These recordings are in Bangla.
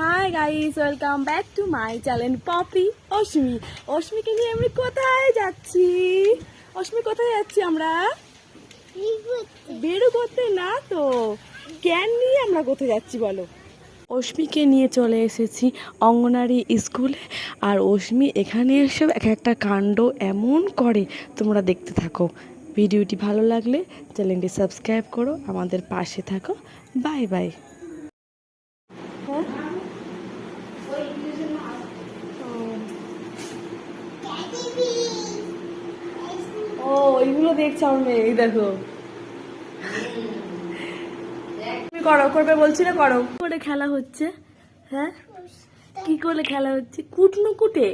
Hi guys welcome back to my channel Popi Ashmi অশ্মিকে নিয়ে আমি কোথায় যাচ্ছি? অশ্মি কোথায় যাচ্ছি আমরা? বেরো করতে না তো। জ্ঞান নিয়ে আমরা কোথায় যাচ্ছি বলো? অশ্মিকে নিয়ে চলে এসেছি অঙ্গনারী স্কুলে আর অশ্মি এখানে এসে এক একটা কাণ্ড এমন করে তোমরা দেখতে থাকো। ভিডিওটি ভালো লাগলে চ্যানেলটি সাবস্ক্রাইব করো আমাদের পাশে থাকো। বাই বাই হ্যাঁ ও ওইগুলো দেখছ আমার মেয়ে এই দেখো। তুমি করো করবে বলছি না করো করে খেলা হচ্ছে? হ্যাঁ? কি করে খেলা হচ্ছে? কুটনো কুটে?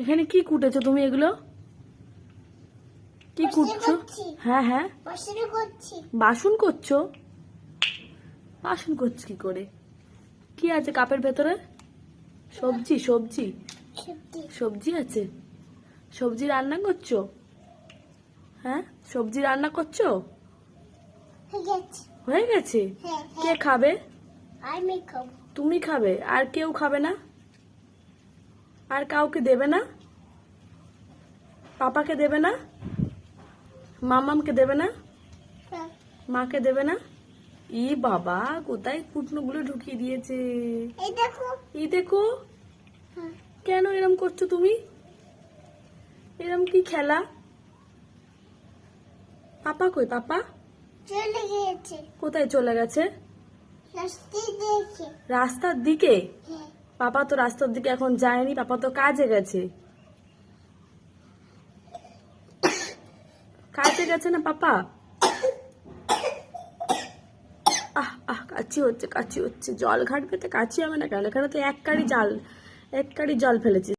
এখানে কি কুটেছো তুমি এগুলো? কি কুটছো? হ্যাঁ হ্যাঁ। বাসন করছ? বাসন করছ কি করে? কি আছে কাপের ভেতরে? সবজি। সবজি। সবজি আছে? সবজি রান্না করছ? হ্যাঁ? সবজি রান্না করছ? হয়ে গেছে। কে খাবে? তুমি খাবে আর কেউ খাবে না? আর কাউকে দেবে না? পাপাকে দেবে না? মামামকে দেবে না? মাকে দেবে না? ই বাবা কোথায় কুটনোগুলো ঢুকিয়ে দিয়েছে? এই দেখো। হ্যাঁ। কেন এরম করছ তুমি? এরম কি খেলা? পাপা কই পাপা? চলে গিয়েছে। কোথায় চলে গেছে? রাস্তার দিকে। হ্যাঁ। পাপা তো রাস্তার দিকে এখন যায়নি পাপা তো কাজে গেছে। কাজে গেছে না পাপা? আহ আহ কাচি হচ্ছে কাচি হচ্ছে। জল ঘাটবে তো কাচি হবে না কেন? এখানে তো এক কারি জাল এক কারি জল ফেলেছি।